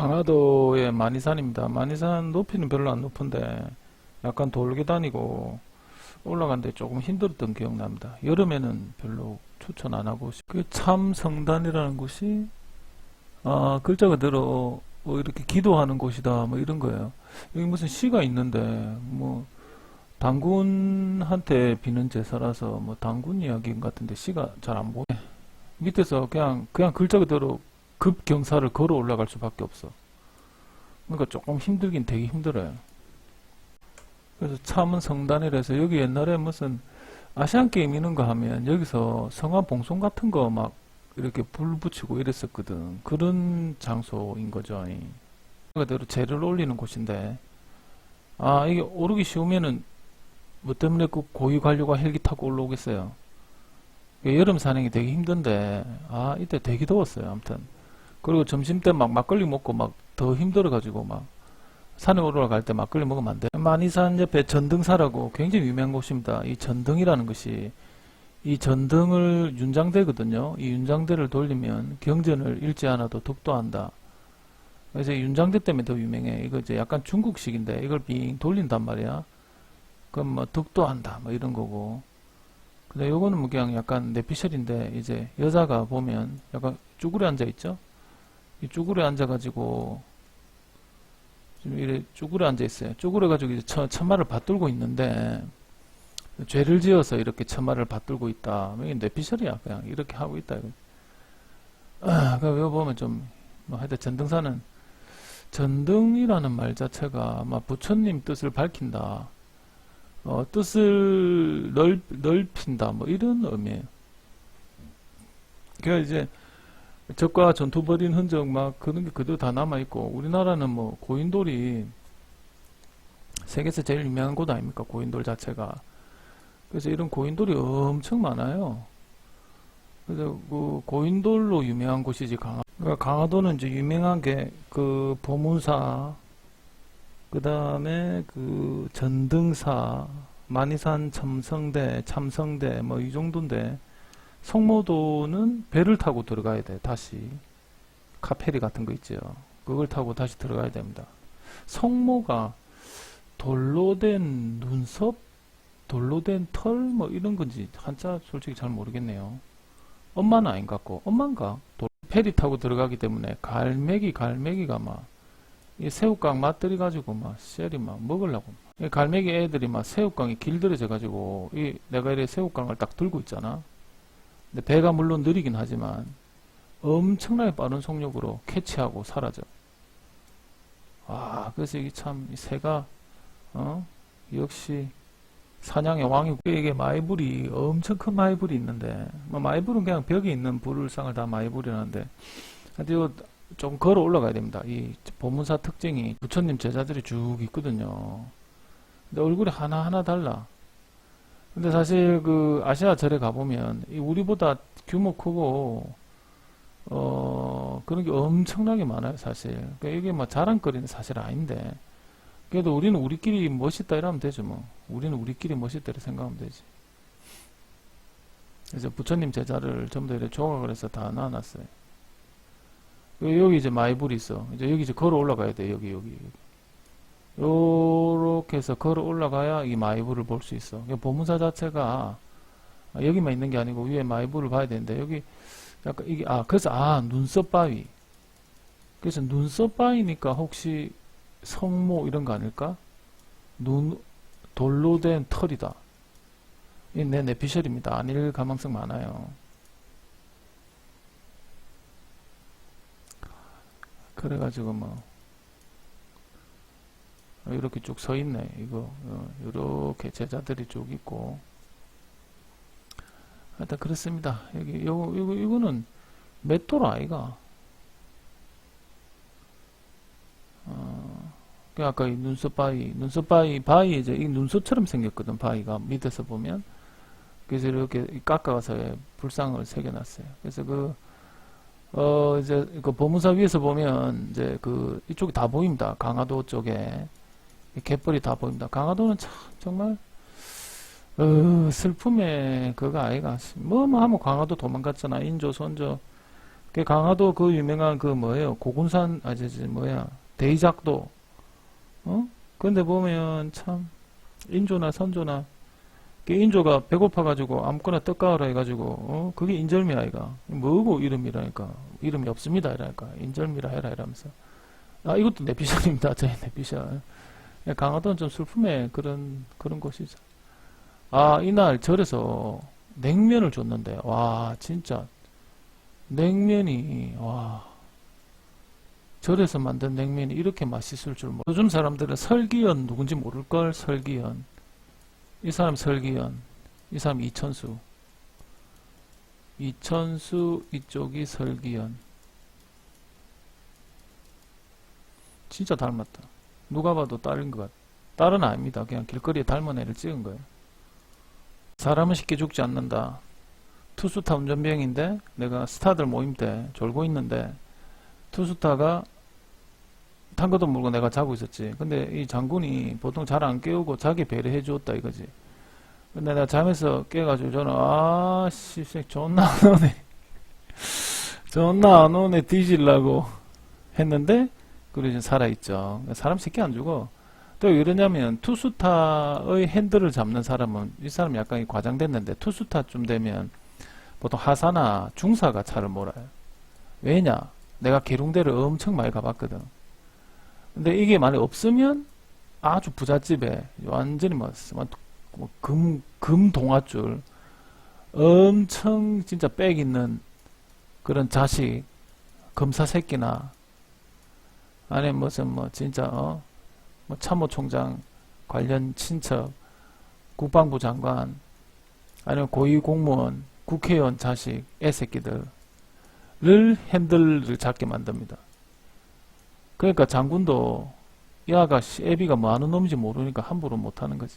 강화도의 만이산입니다. 만이산 높이는 별로 안 높은데 약간 돌계단이고 올라가는데 조금 힘들었던 기억납니다. 여름에는 별로 추천 안 하고 그 참 성단이라는 곳이 아 글자 그대로 뭐 이렇게 기도하는 곳이다 뭐 이런 거예요. 여기 무슨 시가 있는데 뭐 당군한테 비는 제사라서 뭐 당군 이야기인 것 같은데 시가 잘 안 보여. 밑에서 그냥 그냥 글자 그대로 급경사를 걸어 올라갈 수밖에 없어. 그러니까 조금 힘들긴 되게 힘들어요. 그래서 참은 성단이라서 여기 옛날에 무슨 아시안 게임 이런 거 하면 여기서 성화 봉송 같은 거 막 이렇게 불 붙이고 이랬었거든. 그런 장소인 거죠. 이. 그대로 재를 올리는 곳인데 아 이게 오르기 쉬우면은 뭐 때문에 그 고위 관료가 헬기 타고 올라오겠어요. 여름 산행이 되게 힘든데 아 이때 되게 더웠어요. 아무튼 그리고 점심 때 막 막걸리 먹고 막 더 힘들어가지고 막 산에 올라갈 때 막걸리 먹으면 안 돼. 만이산 옆에 전등사라고 굉장히 유명한 곳입니다. 이 전등이라는 것이 이 전등을 윤장대거든요. 이 윤장대를 돌리면 경전을 읽지 않아도 득도한다. 그래서 이 윤장대 때문에 더 유명해. 이거 이제 약간 중국식인데 이걸 빙 돌린단 말이야. 그럼 뭐 득도한다. 뭐 이런 거고. 근데 요거는 뭐 그냥 약간 내피셜인데 이제 여자가 보면 약간 쭈그려 앉아 있죠? 이 쭈그려 앉아가지고 지금 이래 쭈그려 앉아 있어요. 쭈그려 가지고 이제 처, 천마를 받들고 있는데 죄를 지어서 이렇게 천마를 받들고 있다. 이게 뇌피셜이야. 그냥 이렇게 하고 있다. 아, 그 이거 보면 좀 뭐 하여튼 전등사는 전등이라는 말 자체가 아마 부처님 뜻을 밝힌다. 어, 뜻을 넓, 넓힌다. 뭐 이런 의미예요. 그러니까 이제 적과 전투 벌인 흔적 막 그런 게 그대로 다 남아 있고 우리나라는 뭐 고인돌이 세계에서 제일 유명한 곳 아닙니까? 고인돌 자체가. 그래서 이런 고인돌이 엄청 많아요. 그래서 그 고인돌로 유명한 곳이지 강화. 그러니까 강화도는 이제 유명한 게 그 보문사, 그 다음에 그 전등사, 만이산 첨성대, 참성대 뭐 이 정도인데 성모도는 배를 타고 들어가야 돼, 다시. 카페리 같은 거 있죠. 그걸 타고 다시 들어가야 됩니다. 성모가 돌로 된 눈썹, 돌로 된 털, 뭐 이런 건지 한자 솔직히 잘 모르겠네요. 엄마는 아닌 것 같고, 엄마인가? 돌, 페리 타고 들어가기 때문에 갈매기, 갈매기가 막, 이 새우깡 맛들이 가지고 막, 셀이 막 먹으려고. 이 갈매기 애들이 막 새우깡이 길들여져 가지고, 이 내가 이래 새우깡을 딱 들고 있잖아. 근데 배가 물론 느리긴 하지만 엄청나게 빠른 속력으로 캐치하고 사라져. 아, 그래서 이게 참, 이 새가, 어, 역시 사냥의 왕이고, 이게 마이불이, 엄청 큰 마이불이 있는데, 뭐 마이불은 그냥 벽에 있는 불상을 다 마이불이라는데, 하여튼 좀 걸어 올라가야 됩니다. 이 보문사 특징이 부처님 제자들이 쭉 있거든요. 근데 얼굴이 하나하나 달라. 근데 사실 그 아시아 절에 가보면 이 우리보다 규모 크고 어 그런 게 엄청나게 많아요 사실. 그러니까 이게 뭐 자랑거리는 사실 아닌데. 그래도 우리는 우리끼리 멋있다 이러면 되죠 뭐. 우리는 우리끼리 멋있다 이렇게 생각하면 되지. 그래서 부처님 제자를 전부 다 이렇게 조각을 해서 다 놔놨어요. 여기 이제 마이불이 있어. 이제 여기 이제 걸어 올라가야 돼 여기 여기 여기. 요렇게 해서 걸어 올라가야 이 마이불을 볼수 있어. 보문사 자체가 여기만 있는 게 아니고 위에 마이불을 봐야 되는데 여기 약간 이게 아 그래서 아 눈썹 바위. 그래서 눈썹 바위니까 혹시 성모 이런 거 아닐까? 눈 돌로 된 털이다. 이내 내피셜입니다. 아닐 가능성 많아요. 그래가지고 뭐 어, 이렇게 쭉 서 있네. 이거 어, 이렇게 제자들이 쭉 있고. 하여튼 그렇습니다. 여기 요 이거 이거는 맷돌 아이가. 어, 그 아까 이 눈썹 바위, 눈썹 바위, 바위 이제 이 눈썹처럼 생겼거든. 바위가 밑에서 보면. 그래서 이렇게 깎아서 불상을 새겨놨어요. 그래서 그 어, 이제, 그 보문사 위에서 보면, 이제 그, 이쪽이 다 보입니다. 강화도 쪽에. 이 갯벌이 다 보입니다. 강화도는 참 정말 어, 슬픔의 그가 아이가 뭐뭐 하면 강화도 도망갔잖아. 인조, 선조 그 강화도 그 유명한 그 뭐예요? 고군산 아저 저 뭐야? 대이작도. 어? 근데 보면 참 인조나 선조나 그 인조가 배고파 가지고 아무거나 떡 가오라 해 가지고 어? 그게 인절미 아이가 뭐고 이름이라니까 이름이 없습니다 이라니까 인절미라 해라 이러면서 아 이것도 내피셜입니다 저희 내피셜 예, 강화도는 좀 슬픔의 그런 그런 곳이죠. 아 이날 절에서 냉면을 줬는데 와 진짜. 냉면이 와. 절에서 만든 냉면이 이렇게 맛있을 줄 몰라 요즘 사람들은 설기현 누군지 모를걸? 설기현 이 사람 설기현 이 사람 이천수. 이천수 이쪽이 설기현 진짜 닮았다 누가 봐도 딸인 것 같아 딸은 아닙니다 그냥 길거리에 닮은 애를 찍은 거예요 사람은 쉽게 죽지 않는다 투스타 운전병인데 내가 스타들 모임 때 졸고 있는데 투스타가 탄거도 물고 내가 자고 있었지. 근데 이 장군이 보통 잘 안 깨우고 자기 배려해 주었다 이거지. 근데 내가 잠에서 깨가지고 저는 아 씨 존나 안 오네. 존나 안 오네 뒤질라고 했는데 그래 이제 살아있죠. 사람 쉽게 안 죽어. 또 왜 그러냐면 투스타의 핸들을 잡는 사람은 이 사람 약간 과장됐는데 투스타쯤 되면 보통 하사나 중사가 차를 몰아요. 왜냐? 내가 계룡대를 엄청 많이 가봤거든. 근데 이게 만약 없으면 아주 부잣집에 완전히 뭐, 뭐, 뭐 금, 금 동아줄 엄청 진짜 빽 있는 그런 자식, 검사 새끼나 아니면 무슨 뭐 진짜 어? 뭐 참모총장 관련 친척, 국방부 장관 아니면 고위공무원, 국회의원 자식, 애새끼들을 핸들을 잡게 만듭니다. 그러니까 장군도 이 아가씨 애비가 뭐 하는 놈인지 모르니까 함부로 못하는 거지.